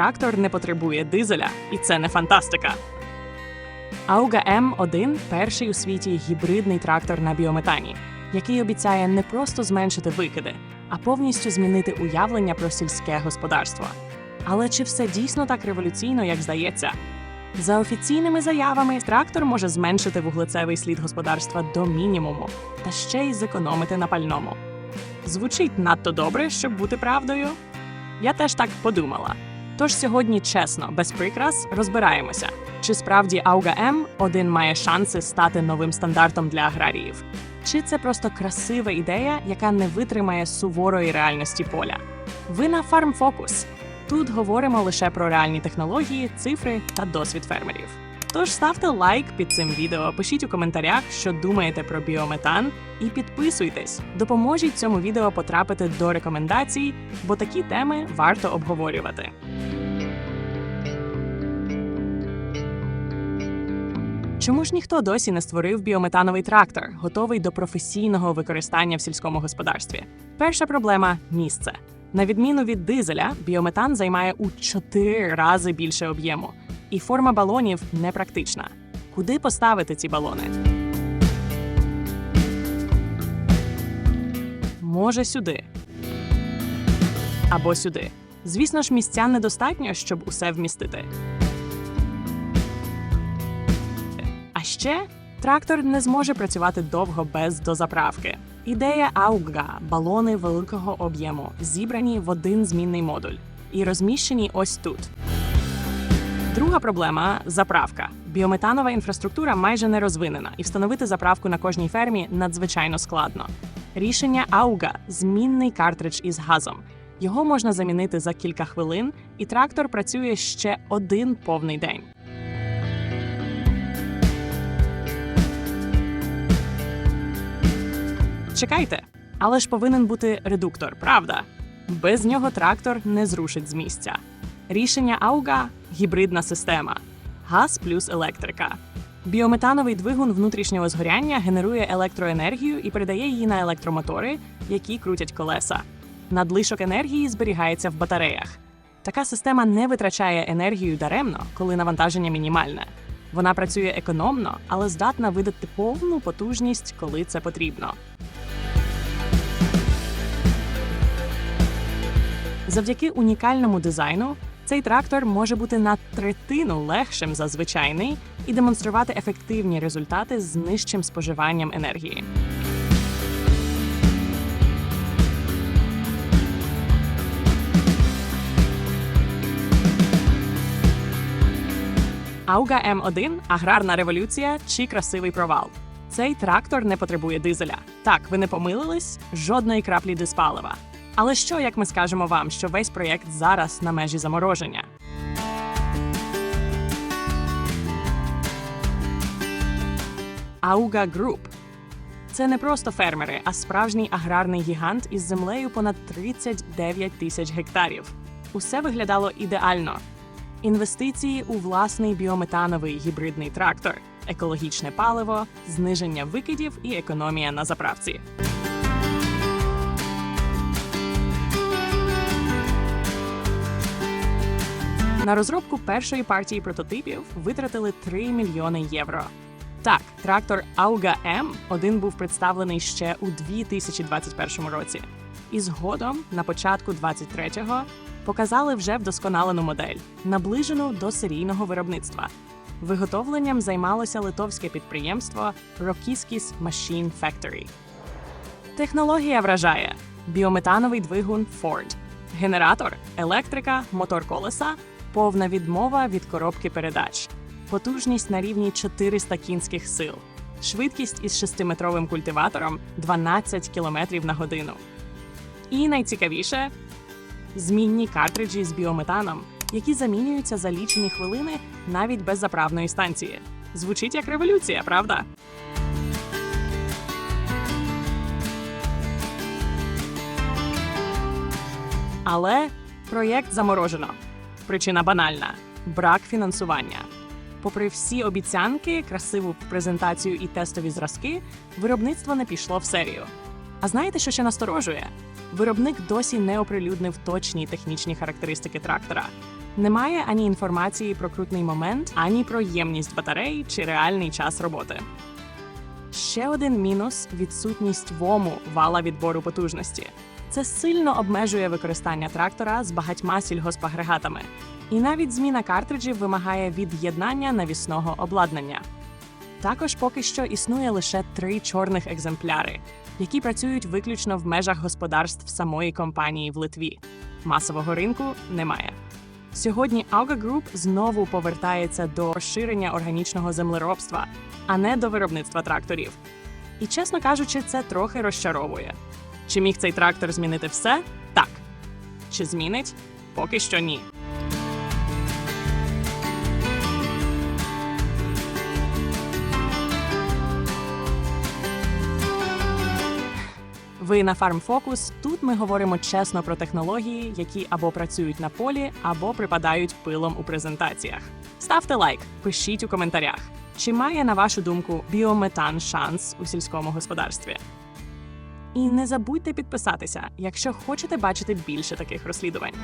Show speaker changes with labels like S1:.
S1: трактор не потребує дизеля, і це не фантастика. Ауга М1 перший у світі гібридний трактор на біометані, який обіцяє не просто зменшити викиди, а повністю змінити уявлення про сільське господарство. Але чи все дійсно так революційно, як здається? За офіційними заявами, трактор може зменшити вуглецевий слід господарства до мінімуму та ще й зекономити на пальному. Звучить надто добре, щоб бути правдою. Я теж так подумала. Тож сьогодні чесно, без прикрас, розбираємося, чи справді Ауга М 1 має шанси стати новим стандартом для аграріїв, чи це просто красива ідея, яка не витримає суворої реальності поля. Ви на Farm Focus. Тут говоримо лише про реальні технології, цифри та досвід фермерів. Тож ставте лайк під цим відео, пишіть у коментарях, що думаєте про біометан, і підписуйтесь. Допоможіть цьому відео потрапити до рекомендацій, бо такі теми варто обговорювати. Чому ж ніхто досі не створив біометановий трактор, готовий до професійного використання в сільському господарстві? Перша проблема місце. На відміну від дизеля, біометан займає у 4 рази більше об'єму, і форма балонів непрактична. Куди поставити ці балони? Може, сюди. Або сюди. Звісно ж, місця недостатньо, щоб усе вмістити. А ще трактор не зможе працювати довго без дозаправки. Ідея Ауга балони великого об'єму, зібрані в один змінний модуль і розміщені ось тут. Друга проблема заправка. Біометанова інфраструктура майже не розвинена, і встановити заправку на кожній фермі надзвичайно складно. Рішення Ауга змінний картридж із газом. Його можна замінити за кілька хвилин, і трактор працює ще один повний день. Чекайте, але ж повинен бути редуктор, правда? Без нього трактор не зрушить з місця. Рішення Ауга гібридна система, газ плюс електрика. Біометановий двигун внутрішнього згоряння генерує електроенергію і передає її на електромотори, які крутять колеса. Надлишок енергії зберігається в батареях. Така система не витрачає енергію даремно, коли навантаження мінімальне. Вона працює економно, але здатна видати повну потужність, коли це потрібно. Завдяки унікальному дизайну цей трактор може бути на третину легшим за звичайний і демонструвати ефективні результати з нижчим споживанням енергії. Ауга М1 аграрна революція чи красивий провал. Цей трактор не потребує дизеля. Так, ви не помилились? Жодної краплі диспалива. Але що, як ми скажемо вам, що весь проєкт зараз на межі замороження? Ауга Group – це не просто фермери, а справжній аграрний гігант із землею понад 39 тисяч гектарів. Усе виглядало ідеально. Інвестиції у власний біометановий гібридний трактор, екологічне паливо, зниження викидів і економія на заправці. На розробку першої партії прототипів витратили 3 мільйони євро. Так, трактор Auga M1 був представлений ще у 2021 році. І згодом, на початку 23-го, показали вже вдосконалену модель, наближену до серійного виробництва. Виготовленням займалося литовське підприємство Rokiskis Machine Factory. Технологія вражає біометановий двигун Ford, генератор, електрика, мотор колеса, повна відмова від коробки передач, потужність на рівні 400 кінських сил, швидкість із 6-метровим культиватором 12 км на годину. І найцікавіше змінні картриджі з біометаном, які замінюються за лічені хвилини навіть без заправної станції. Звучить як революція, правда? Але проєкт заморожено. Причина банальна брак фінансування. Попри всі обіцянки, красиву презентацію і тестові зразки, виробництво не пішло в серію. А знаєте, що ще насторожує? Виробник досі не оприлюднив точні технічні характеристики трактора. Немає ані інформації про крутний момент, ані про ємність батарей чи реальний час роботи. Ще один мінус відсутність ВОМу вала відбору потужності. Це сильно обмежує використання трактора з багатьма сільгоспагрегатами. І навіть зміна картриджів вимагає від'єднання навісного обладнання. Також поки що існує лише три чорних екземпляри, які працюють виключно в межах господарств самої компанії в Литві. Масового ринку немає. Сьогодні Auga Group знову повертається до розширення органічного землеробства, а не до виробництва тракторів. І чесно кажучи, це трохи розчаровує. Чи міг цей трактор змінити все? Так. Чи змінить? Поки що ні. Ви на Farm Focus. Тут ми говоримо чесно про технології, які або працюють на полі, або припадають пилом у презентаціях. Ставте лайк, пишіть у коментарях. Чи має, на вашу думку, біометан шанс у сільському господарстві? І не забудьте підписатися, якщо хочете бачити більше таких розслідувань.